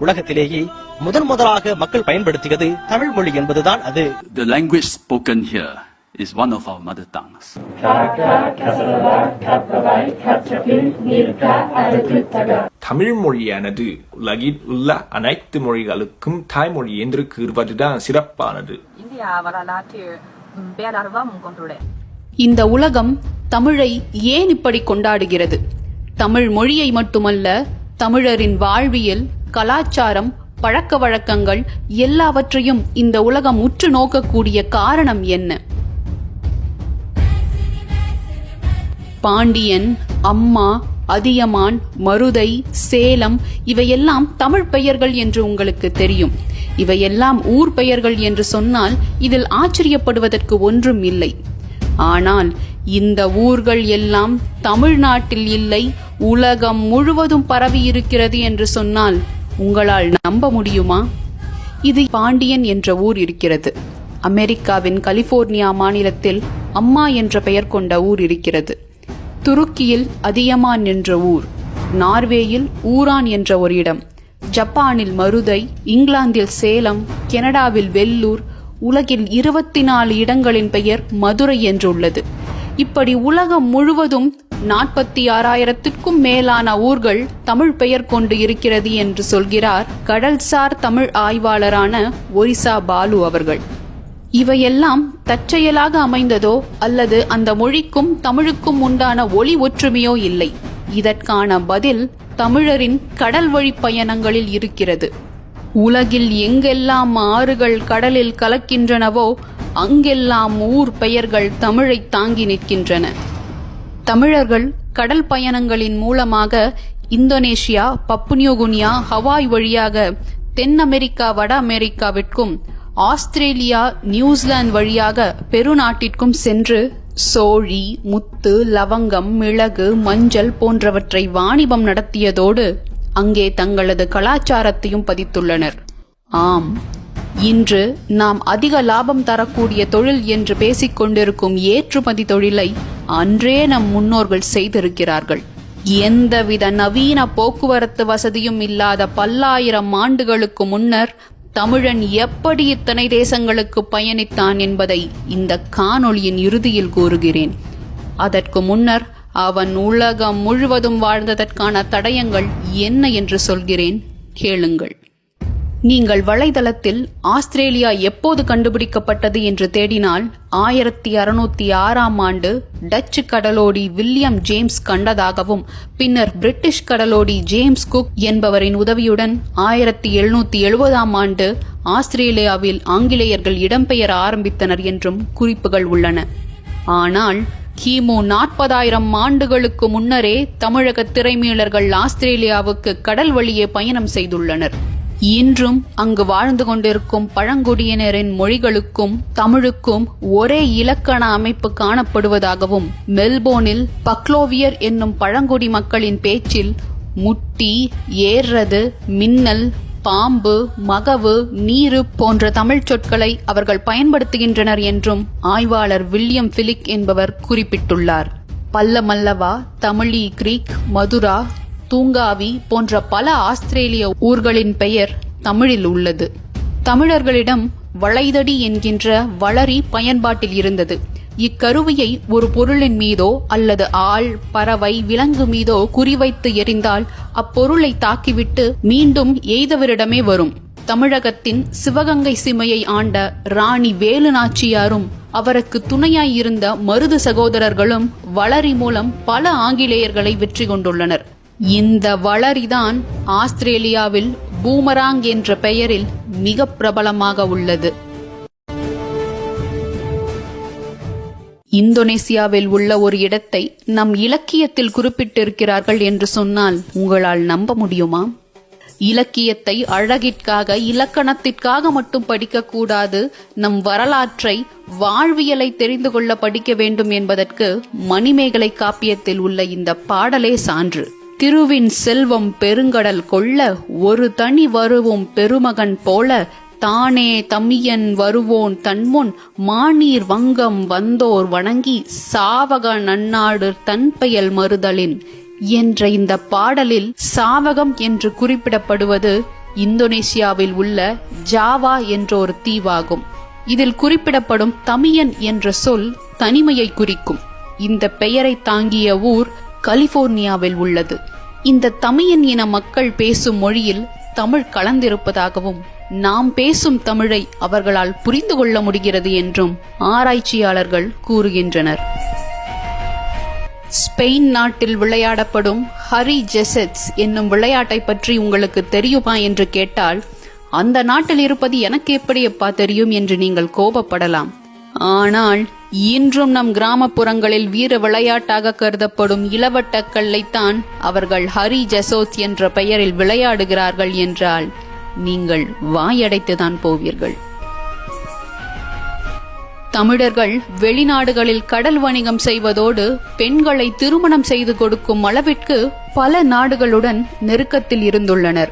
உலகத்திலேயே முதன் முதலாக மக்கள் பயன்படுத்தியது தமிழ் மொழி என்பதுதான் அது. The language spoken here is one of our mother tongues. Tamil மொழியானது உலகில் உள்ள அனைத்து மொழிகளுக்கும் தாய்மொழி என்று கூறுவதுதான் சிறப்பானது. இந்தியா வரலாற்று ம், பேரர்வம் கொண்டுள்ளது இந்த உலகம் தமிழை ஏன் இப்படி கொண்டாடுகிறது? தமிழ் மொழியை மட்டுமல்ல தமிழரின் வாழ்வியல் கலாச்சாரம் பழக்க வழக்கங்கள் எல்லாவற்றையும் இந்த உலகம் உற்று நோக்கக்கூடிய காரணம் என்ன? பாண்டியன் அம்மா அதியமான் மருதை சேலம் இவையெல்லாம் தமிழ் பெயர்கள் என்று உங்களுக்கு தெரியும். இவையெல்லாம் ஊர் பெயர்கள் என்று சொன்னால் இதில் ஆச்சரியப்படுவதற்கு ஒன்றும் இல்லை. ஆனால் இந்த ஊர்கள் எல்லாம் தமிழ்நாட்டில் இல்லை உலகம் முழுவதும் பரவி இருக்கிறது என்று சொன்னால் உங்களால் நம்ப முடியுமா? இது பாண்டியன் என்ற ஊர் இருக்கிறது. அமெரிக்காவின் கலிபோர்னியா மாநிலத்தில் அம்மா என்ற பெயர் கொண்ட ஊர் இருக்கிறது. துருக்கியில் அதியமான் என்ற ஊர் நார்வேயில் ஊரான் என்ற ஒரு இடம் ஜப்பானில் மருதை இங்கிலாந்தில் சேலம் கனடாவில் வெல்லூர் உலகில் இருபத்தி நாலு இடங்களின் பெயர் மதுரை என்றுள்ளது இப்படி உலகம் முழுவதும் நாற்பத்தி ஆறாயிரத்திற்கும் மேலான ஊர்கள் தமிழ் பெயர் கொண்டு இருக்கிறது என்று சொல்கிறார் கடல்சார் தமிழ் ஆய்வாளரான ஒரிசா பாலு அவர்கள். இவையெல்லாம் தற்செயலாக அமைந்ததோ அல்லது அந்த மொழிக்கும் தமிழுக்கும் உண்டான ஒளி ஒற்றுமையோ இல்லை. இதற்கான பதில் தமிழரின் கடல் வழி பயணங்களில் இருக்கிறது. உலகில் எங்கெல்லாம் ஆறுகள் கடலில் கலக்கின்றனவோ அங்கெல்லாம் ஊர் பெயர்கள் தமிழை தாங்கி நிற்கின்றன. தமிழர்கள் கடல் பயணங்களின் மூலமாக இந்தோனேஷியா பப்புனியோகுனியா ஹவாய் வழியாக தென் அமெரிக்கா வட அமெரிக்காவிற்கும் ஆஸ்திரேலியா நியூசிலாந்து வழியாக பெருநாட்டிற்கும் சென்று சோழி முத்து லவங்கம் மிளகு மஞ்சள் போன்றவற்றை வாணிபம் நடத்தியதோடு அங்கே தங்களது கலாச்சாரத்தையும் பதித்துள்ளனர். ஆம். இன்று நாம் அதிக லாபம் தரக்கூடிய தொழில் என்று பேசிக்கொண்டிருக்கும் ஏற்றுமதி தொழிலை அன்றே நம் முன்னோர்கள் செய்திருக்கிறார்கள். எந்தவித நவீன போக்குவரத்து வசதியும் இல்லாத பல்லாயிரம் ஆண்டுகளுக்கு முன்னர் தமிழன் எப்படி இத்தனை தேசங்களுக்கு பயணித்தான் என்பதை இந்த காணொளியின் இறுதியில் கூறுகிறேன். அதற்கு முன்னர் அவன் உலகம் முழுவதும் வாழ்ந்ததற்கான தடயங்கள் என்ன என்று சொல்கிறேன்? கேளுங்கள். நீங்கள் வலைதளத்தில் ஆஸ்திரேலியா எப்போது கண்டுபிடிக்கப்பட்டது என்று தேடினால் ஆயிரத்தி அறுநூத்தி ஆறாம் ஆண்டு டச்சு கடலோடி வில்லியம் ஜேம்ஸ் கண்டதாகவும் பின்னர் பிரிட்டிஷ் கடலோடி ஜேம்ஸ் குக் என்பவரின் உதவியுடன் ஆயிரத்தி எழுநூத்தி எழுபதாம் ஆண்டு ஆஸ்திரேலியாவில் ஆங்கிலேயர்கள் இடம்பெயர ஆரம்பித்தனர் என்றும் குறிப்புகள் உள்ளன. ஆனால் கிமு நாற்பதாயிரம் ஆண்டுகளுக்கு முன்னரே தமிழக திரைமீளர்கள் ஆஸ்திரேலியாவுக்கு கடல் வழியே பயணம் செய்துள்ளனர். இன்றும் அங்கு வாழ்ந்து கொண்டிருக்கும் பழங்குடியினரின் மொழிகளுக்கும் தமிழுக்கும் ஒரே இலக்கண அமைப்பு காணப்படுவதாகவும் மெல்போர்னில் பக்லோவியர் என்னும் பழங்குடி மக்களின் பேச்சில் முட்டி ஏறது மின்னல் பாம்பு மகவு நீரு போன்ற தமிழ்ச் சொற்களை அவர்கள் பயன்படுத்துகின்றனர் என்றும் ஆய்வாளர் வில்லியம் பிலிக் என்பவர் குறிப்பிட்டுள்ளார். பல்லமல்லவா தமிழி கிரீக் மதுரா தூங்காவி போன்ற பல ஆஸ்திரேலிய ஊர்களின் பெயர் தமிழில் உள்ளது. தமிழர்களிடம் வளைதடி என்கின்ற வளரி பயன்பாட்டில் இருந்தது. இக்கருவியை ஒரு பொருளின் மீதோ அல்லது ஆள் பறவை விலங்கு மீதோ குறிவைத்து எறிந்தால் அப்பொருளை தாக்கிவிட்டு மீண்டும் எய்தவரிடமே வரும். தமிழகத்தின் சிவகங்கை சிமையை ஆண்ட ராணி வேலு நாச்சியாரும் அவருக்கு துணையாய் இருந்த மருது சகோதரர்களும் வளரி மூலம் பல ஆங்கிலேயர்களை வெற்றி கொண்டுள்ளனர். இந்த வளரிதான் ஆஸ்திரேலியாவில் பூமராங் என்ற பெயரில் மிக பிரபலமாக உள்ளது. இந்தோனேசியாவில் உள்ள ஒரு இடத்தை நம் இலக்கியத்தில் குறிப்பிட்டிருக்கிறார்கள் என்று சொன்னால் உங்களால் நம்ப முடியுமா? இலக்கியத்தை அழகிற்காக இலக்கணத்திற்காக மட்டும் படிக்கக்கூடாது நம் வரலாற்றை வாழ்வியலை தெரிந்து கொள்ள படிக்க வேண்டும் என்பதற்கு மணிமேகலை காப்பியத்தில் உள்ள இந்த பாடலே சான்று. திருவின் செல்வம் பெருங்கடல் கொள்ள ஒரு தனி வருவும் பெருமகன் போல தானே தமியன் வருவோன் தன்முன் மாநீர் வங்கம் வந்தோர் வணங்கி சாவக நன்னாடு தன்பெயல் மறுதலின். என்ற இந்த பாடலில் சாவகம் என்று குறிப்பிடப்படுவது இந்தோனேசியாவில் உள்ள ஜாவா என்ற ஒரு தீவாகும். இதில் குறிப்பிடப்படும் தமியன் என்ற சொல் தனிமையை குறிக்கும். இந்த பெயரை தாங்கிய ஊர் கலிபோர்னியாவில் உள்ளது. இந்த தமியன் இன மக்கள் பேசும் மொழியில் தமிழ் கலந்திருப்பதாகவும் நாம் பேசும் தமிழை அவர்களால் புரிந்து கொள்ள முடிகிறது என்றும் ஆராய்ச்சியாளர்கள் கூறுகின்றனர். ஸ்பெயின் நாட்டில் விளையாடப்படும் ஹரி ஜெசெட்ஸ் என்னும் விளையாட்டை பற்றி உங்களுக்கு தெரியுமா என்று கேட்டால் அந்த நாட்டில் இருப்பது எனக்கு எப்படி எப்பா தெரியும் என்று நீங்கள் கோபப்படலாம். ஆனால் இன்றும் நம் கிராமப்புறங்களில் வீர விளையாட்டாக கருதப்படும் இளவட்டக்கல்லைத்தான் அவர்கள் ஹரி ஜசோத் என்ற பெயரில் விளையாடுகிறார்கள் என்றால் நீங்கள் வாயடைத்துதான் போவீர்கள். தமிழர்கள் வெளிநாடுகளில் கடல் வணிகம் செய்வதோடு பெண்களை திருமணம் செய்து கொடுக்கும் அளவிற்கு பல நாடுகளுடன் நெருக்கத்தில் இருந்துள்ளனர்.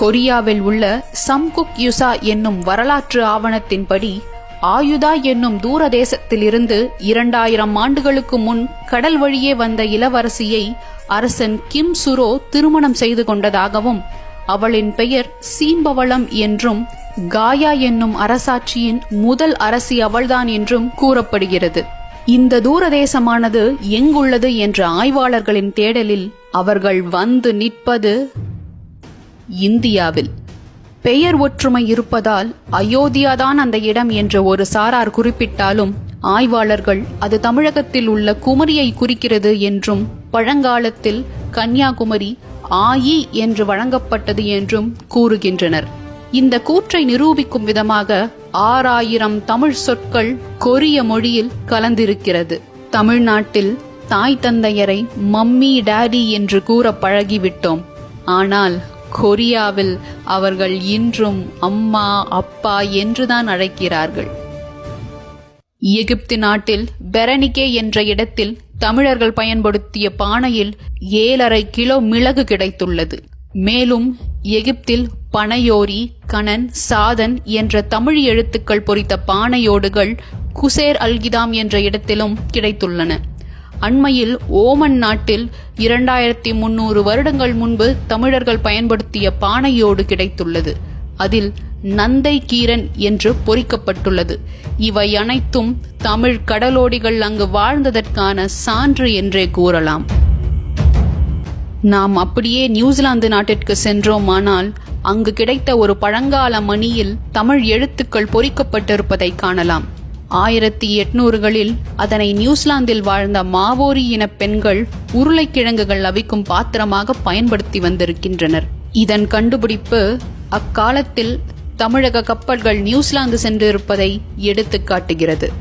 கொரியாவில் உள்ள சம்குக் யுசா என்னும் வரலாற்று ஆவணத்தின்படி ஆயுதா என்னும் தூர தேசத்திலிருந்து இரண்டாயிரம் ஆண்டுகளுக்கு முன் கடல் வழியே வந்த இளவரசியை அரசன் கிம் சுரோ திருமணம் செய்து கொண்டதாகவும் அவளின் பெயர் சீம்பவளம் என்றும் காயா என்னும் அரசாட்சியின் முதல் அரசி அவள்தான் என்றும் கூறப்படுகிறது. இந்த தூரதேசமானது எங்குள்ளது என்ற ஆய்வாளர்களின் தேடலில் அவர்கள் வந்து நிற்பது இந்தியாவில். பெயர் ஒற்றுமை இருப்பதால் அயோத்தியாதான் அந்த இடம் என்று ஒரு சாரார் குறிப்பிட்டாலும் ஆய்வாளர்கள் அது தமிழகத்தில் உள்ள குமரியை குறிக்கிறது என்றும் பழங்காலத்தில் கன்னியாகுமரி ஆயி என்று வழங்கப்பட்டது என்றும் கூறுகின்றனர். இந்த கூற்றை நிரூபிக்கும் விதமாக ஆறாயிரம் தமிழ் சொற்கள் கொரிய மொழியில் கலந்திருக்கிறது. தமிழ்நாட்டில் தாய் தந்தையரை மம்மி டாடி என்று கூற பழகிவிட்டோம். ஆனால் கொரியாவில் அவர்கள் இன்றும் அம்மா அப்பா என்றுதான் அழைக்கிறார்கள். எகிப்து நாட்டில் பெரனிகே என்ற இடத்தில் தமிழர்கள் பயன்படுத்திய பானையில் ஏழரை கிலோ மிளகு கிடைத்துள்ளது. மேலும் எகிப்தில் பனையோரி கணன் சாதன் என்ற தமிழ் எழுத்துக்கள் பொறித்த பானையோடுகள் குசேர் அல்கிதாம் என்ற இடத்திலும் கிடைத்துள்ளன. அண்மையில் ஓமன் நாட்டில் இரண்டாயிரத்தி முன்னூறு வருடங்கள் முன்பு தமிழர்கள் பயன்படுத்திய பானையோடு கிடைத்துள்ளது. அதில் நந்தை கீரன் என்று பொறிக்கப்பட்டுள்ளது. இவை அனைத்தும் தமிழ் கடலோடிகள் அங்கு வாழ்ந்ததற்கான சான்று என்றே கூறலாம். நாம் அப்படியே நியூசிலாந்து நாட்டிற்கு சென்றோமானால் அங்கு கிடைத்த ஒரு பழங்கால மணியில் தமிழ் எழுத்துக்கள் பொறிக்கப்பட்டிருப்பதை காணலாம். ஆயிரத்தி எட்நூறுகளில் அதனை நியூசிலாந்தில் வாழ்ந்த மாவோரி இன பெண்கள் உருளைக்கிழங்குகள் அவிக்கும் பாத்திரமாக பயன்படுத்தி வந்திருக்கின்றனர். இதன் கண்டுபிடிப்பு அக்காலத்தில் தமிழக கப்பல்கள் நியூசிலாந்து சென்றிருப்பதை எடுத்து காட்டுகிறது.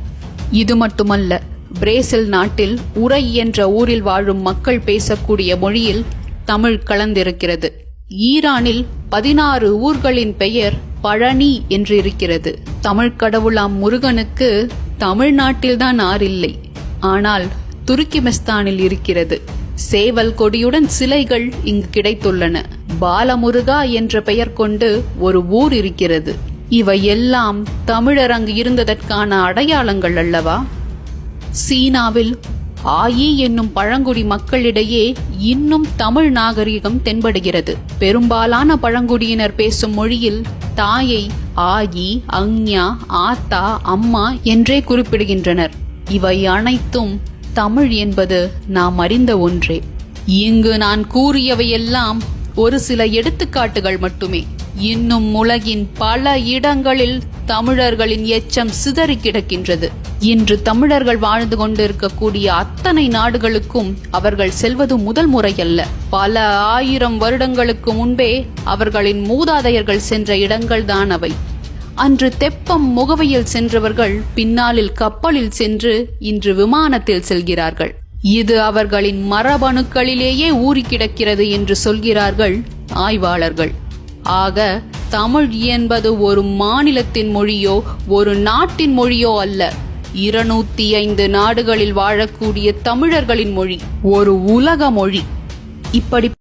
இது மட்டுமல்ல பிரேசில் நாட்டில் உரை என்ற ஊரில் வாழும் மக்கள் பேசக்கூடிய மொழியில் தமிழ் கலந்திருக்கிறது. ஈரானில் பதினாறு ஊர்களின் பெயர் பழனி என்று இருக்கிறது தமிழ் கடவுளாம் முருகனுக்கு தமிழ்நாட்டில்தான் ஆறில்லை ஆனால் துருக்கிமெஸ்தானில் இருக்கிறது. சேவல் கொடியுடன் சிலைகள் இங்கு கிடைத்துள்ளன. பாலமுருகா என்ற பெயர் கொண்டு ஒரு ஊர் இருக்கிறது. இவை எல்லாம் தமிழர் அங்கு இருந்ததற்கான அடையாளங்கள் அல்லவா? சீனாவில் ஆயி என்னும் பழங்குடி மக்களிடையே இன்னும் தமிழ் நாகரிகம் தென்படுகிறது. பெரும்பாலான பழங்குடியினர் பேசும் மொழியில் தாயை ஆயி அஞ்ஞா ஆத்தா அம்மா என்றே குறிப்பிடுகின்றனர். இவை அனைத்தும் தமிழ் என்பது நாம் அறிந்த ஒன்றே. இங்கு நான் கூறியவையெல்லாம் ஒரு சில எடுத்துக்காட்டுகள் மட்டுமே. இன்னும் உலகின் பல இடங்களில் தமிழர்களின் எச்சம் சிதறி கிடக்கின்றது. இன்று தமிழர்கள் வாழ்ந்து கொண்டிருக்கக்கூடிய அத்தனை நாடுகளுக்கும் அவர்கள் செல்வது முதல் முறையல்ல. பல ஆயிரம் வருடங்களுக்கு முன்பே அவர்களின் மூதாதையர்கள் சென்ற இடங்கள்தான் அவை. அன்று தெப்பம் முகவையில் சென்றவர்கள் பின்னாளில் கப்பலில் சென்று இன்று விமானத்தில் செல்கிறார்கள். இது அவர்களின் மரபணுக்களிலேயே ஊறி கிடக்கிறது என்று சொல்கிறார்கள் ஆய்வாளர்கள். ஆக தமிழ் என்பது ஒரு மாநிலத்தின் மொழியோ ஒரு நாட்டின் மொழியோ அல்ல. இருநூத்தி ஐந்து நாடுகளில் வாழக்கூடிய தமிழர்களின் மொழி ஒரு உலக மொழி. இப்படி